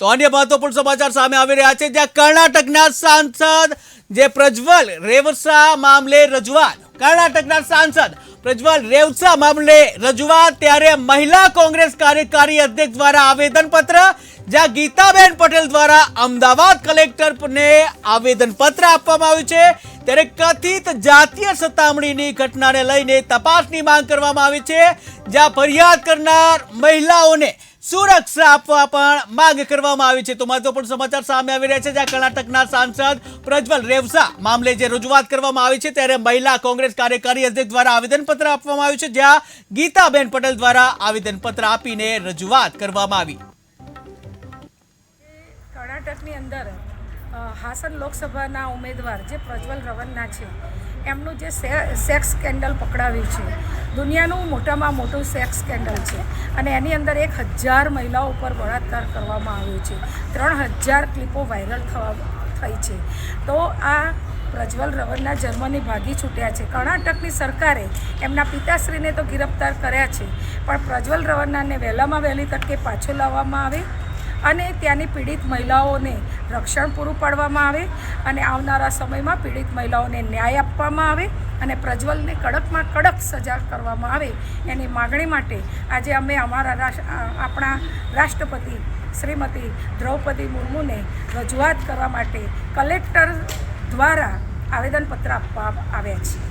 તો અન્ય મહત્વપૂર્ણ સમાચાર સામે આવી રહ્યા છે, જ્યાં કર્ણાટકના સાંસદ જે પ્રજ્વલ રેવસા મામલે રજૂઆત. કર્ણાટકના સાંસદ પ્રજ્વલ રેવસા મામલે રજૂઆત ત્યારે મહિલા કોંગ્રેસ કાર્યકારી અધ્યક્ષ દ્વારા આવેદનપત્ર, જ્યાં ગીતાબેન પટેલ દ્વારા અમદાવાદ કલેક્ટરને આવેદનપત્ર આપવામાં આવ્યું છે. ત્યારે કથિત જાતીય સતામણીની ઘટનાને લઈને તપાસની માંગ કરવામાં આવી છે, જ્યાં ફરિયાદ કરનાર મહિલાઓને સુરક્ષા આપવા પણ માંગ કરવામાં આવી છે. તો મહત્વપૂર્ણ સમાચાર સામે આવી રહ્યા છે. જ્યાં કર્ણાટકના સાંસદ પ્રજ્વલ રેવસા મામલે જે રજૂઆત કરવામાં આવી છે, ત્યારે મહિલા કોંગ્રેસ કાર્યકારી અધ્યક્ષ દ્વારા આવેદનપત્ર આપવામાં આવ્યું છે, જ્યાં ગીતાબેન પટેલ દ્વારા આવેદનપત્ર આપીને રજૂઆત કરવામાં આવી. કર્ણાટકની અંદર હાસન લોકસભાના ઉમેદવાર જે પ્રજ્વલ રવન્ના છે એમનું જે સેક્સ સ્કેન્ડલ પકડાવ્યું છે. દુનિયાનું મોટામાં મોટું સેક્સ સ્કેન્ડલ છે અને એની અંદર એક હજાર મહિલાઓ ઉપર બળાત્કાર કરવામાં આવ્યો છે. ત્રણ હજાર ક્લિપો વાયરલ થવા, થઈ છે. તો આ પ્રજ્વલ રવનના જન્મની ભાગી છૂટ્યા છે. કર્ણાટકની સરકારે એમના પિતાશ્રીને તો ગિરફ્તાર કર્યા છે, પણ પ્રજ્વલ રવન્નાને વહેલામાં વહેલી તકે પાછો લાવવામાં આવે અને ત્યાંની પીડિત મહિલાઓને રક્ષણ પૂરું પાડવામાં આવે અને આવનારા સમયમાં પીડિત મહિલાઓને ન્યાય આપવામાં આવે અને પ્રજ્વલને કડકમાં કડક સજા કરવામાં આવે એની માગણી માટે આજે અમે અમારા આપણા રાષ્ટ્રપતિ શ્રીમતી દ્રૌપદી મુર્મુને રજૂઆત કરવા માટે કલેક્ટર દ્વારા આવેદનપત્ર આપવા આવ્યા છીએ.